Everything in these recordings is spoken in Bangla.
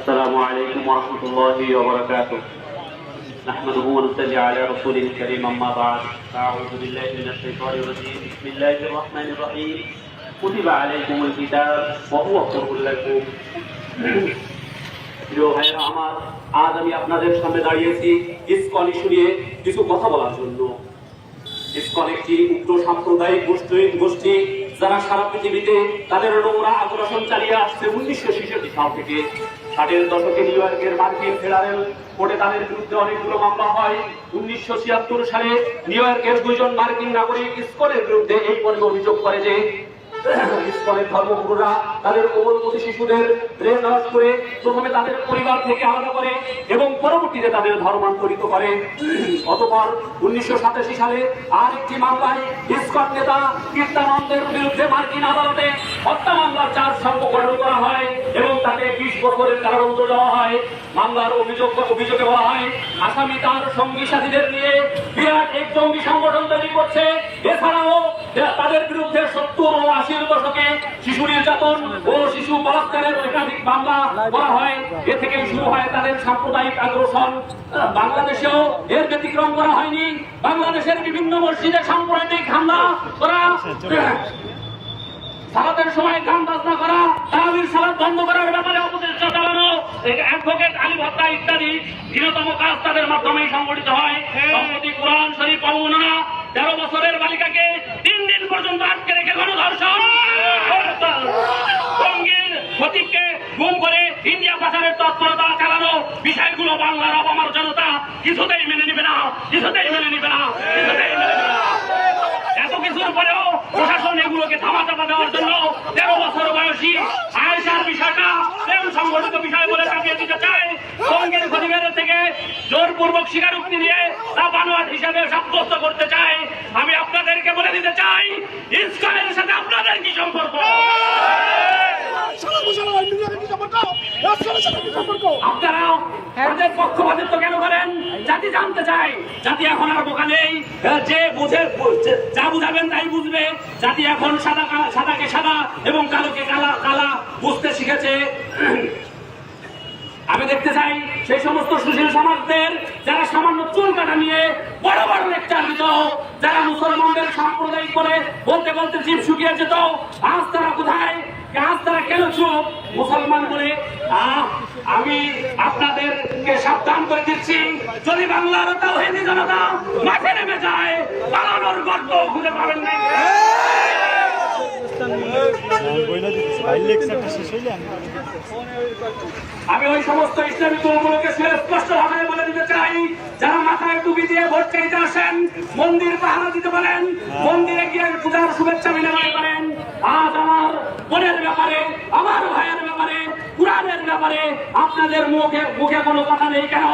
السلام عليكم ورحمة الله وبركاته نحمده ونصلي على رسوله الكريم أما بعد أعوذ بالله من الشيطان الرجيم بسم الله الرحمن الرحيم كتب عليكم الكتاب وهو كره لكم প্রিয় ভাইয়েরা আমার আজ আমি আপনাদের সামনে দাঁড়িয়েছি ইসকন ইস্যু নিয়ে কিছু কথা বলার জন্য ইসকন একটি উগ্র সাম্প্রদায়িক গোষ্ঠী গোষ্ঠী যারা সারা পৃথিবীতে তাদের নোংরা আগ্রাসন চালিয়ে আসছে উনিশশো ছেষট্টি সাল থেকে ষাটের দশকে নিউ ইয়র্কের মার্কিন ফেডারেল কোর্টে তাদের বিরুদ্ধে অনেকগুলো মামলা হয়। উনিশশো ছিয়াত্তর সালে নিউ ইয়র্কের দুইজন মার্কিন নাগরিক ইসকনের বিরুদ্ধে এই পর্বে অভিযোগ করে যে ধর্মগুরুরা তাদের শিশুদের ব্রেন ওয়াশ করে প্রথমে তাদের পরিবার থেকে আলাদা করে এবং পরবর্তীতে তাদের ধর্মান্তরিত করে। অতপর উনিশশো সাতাশি সালে আর একটি মামলায় নেতা কীর্তানন্দের বিরুদ্ধে মার্কিন আদালতে হত্যা মামলার চার্জ সম্পূর্ণ করা হয় এবং তাকে বিশ বছরের কারাদণ্ড দেওয়া হয়, মামলার অভিযোগ অভিযোগে বলা হয়, আসামি তার সঙ্গী সাথীদের নিয়ে বিরাট এক জঙ্গি সংগঠন তৈরি করছে। এছাড়াও তাদের বিরুদ্ধে সত্তর ও আশির দশকে শিশু নির্যাতন ও শিশু বলাৎকারের একাধিক মামলা করা হয়। এ থেকে শুরু হয় তাদের সাম্প্রদায়িক আগ্রাসন। বাংলাদেশেও এর ব্যতিক্রম করা হয়নি। বাংলাদেশের বিভিন্ন মসজিদে সাম্প্রদায়িক হামলা করা, সালাতের সময় গান বাজনা করা, তারাবির সালাত বন্ধ করার ব্যাপারে অ্যাডভোকেট আলী ভত্তা ইত্যাদি দীনতম কাজ তাদের মাধ্যমেই সংগঠিত হয়। সম্প্রতি কোরআন শরীফ অবমাননা তেরো বছরের বালিকাকে তিন দিন পর্যন্ত আটকে রেখে গণধর্ষণ। টঙ্গীর ফটিককে গুম করে ইন্ডিয়া পাচারের তৎপরতা চালানো বিষয়গুলো বাংলার অপমার জনতা কিছুতেই মেনে নিবে না কিছুতেই মেনে নিবে না কিছুতেই মেনে নিবে না। এত কিছুর পরেও প্রশাসন এগুলোকে থামা চাপা দেওয়ার জন্য তেরো বছর বয়সী আয়েশার বিষয়টা প্রেম সংগঠিত বিষয় বলে দিতে চায়। সঙ্গের ক্ষতিবের থেকে জোরপূর্বক স্বীকারোক্তি দিয়ে তা বানোয়াট হিসাবে সাব্যস্ত করতে চায়। আমি আপনাদেরকে বলে দিতে চাই ইসকানের সাথে আপনাদের কি সম্পর্ক? জানতে চায়। জাতি এখন আর যে বুঝে, যা বুঝাবেন তাই বুঝবে। জাতি এখন সাদা সাদাকে সাদা এবং কালোকে কালা কালা বুঝতে শিখেছে। আমি দেখতে চাই সেই সমস্ত সুশীল সমাজদের যারা সামান্য চুল কাটা নিয়ে বড় বড় লেকচার দিত, যারা মুসলমানদের সাম্প্রদায়িক করে বলতে বলতে জীব শুকিয়ে যেত। আজ তারা কোথায়? আজ তারা কেন চুপ? মুসলমান বলে আমি আপনাদেরকে সাবধান করে দিচ্ছি। যদি বাংলার তাওহিদি জনতা মাঠে নেমে যায়, পালানোর গল্প খুঁজে পাবেন না। আমি ওই সমস্ত ইসলামী দলগুলোকে স্পষ্ট ভাবে বলে দিতে চাই, যারা মাথায় টুপি দিয়ে ভোট চাইতে আসেন, মন্দির পাহারা দিতে পারেন মন্দিরে গিয়ে পূজার শুভেচ্ছা বিনিময় করেন। আজ আমার বোনের ব্যাপারে, আমার ব্যাপারে আপনাদের মুখে মুখে কোনো কথা নেই কেন?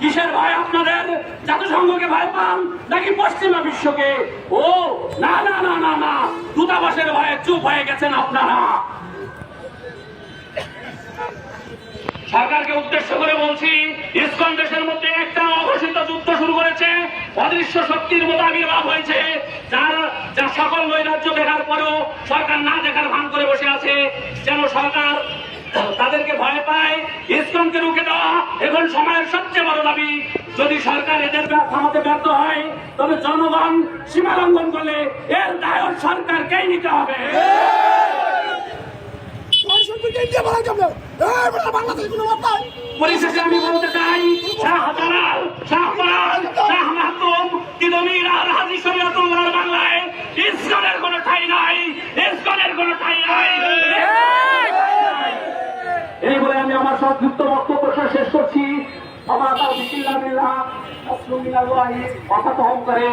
কিসের ভয় আপনাদের? জাতিসংঘকে ভয় পান নাকি পশ্চিমা বিশ্বকে? ও, না না না না না, দূতাবাসের ভয়ে চুপ হয়ে গেছেন আপনারা। সরকারকে উদ্দেশ্য করে বলছি, ইসকন দেশের মধ্যে একটা অঘোষিত যুদ্ধ শুরু করেছে, অদৃশ্য শক্তির মতো আবির্ভাব হয়েছে, যার যা সকল নৈরাজ্য দেখার পরেও সরকার না দেখার ভান করে ইসকনকে রুখে দেওয়া এখন সময়ের সবচেয়ে বড় দাবি। যদি সরকার এদের থামাতে ব্যর্থ হয়, তবে জনগণ সীমা লঙ্ঘন করলে এর দায় সরকারকেই নিতে হবে। পরিশেষে আমি বলতে চাই শাহ ফরাজ শাহ মাহতুম তিদমির আর হাজি শরীয়তুল্লাহর বাংলায় ইসকনের কোনো ঠাই নাই ইসকনের কোনো ঠাই নাই এই বলে আমি আমার সংক্ষিপ্ত বক্তব্য শেষ করছি। আমার তাও বিকিল্লা বিল্লাহ অসলুমিল্লাহি অসাতহম করে।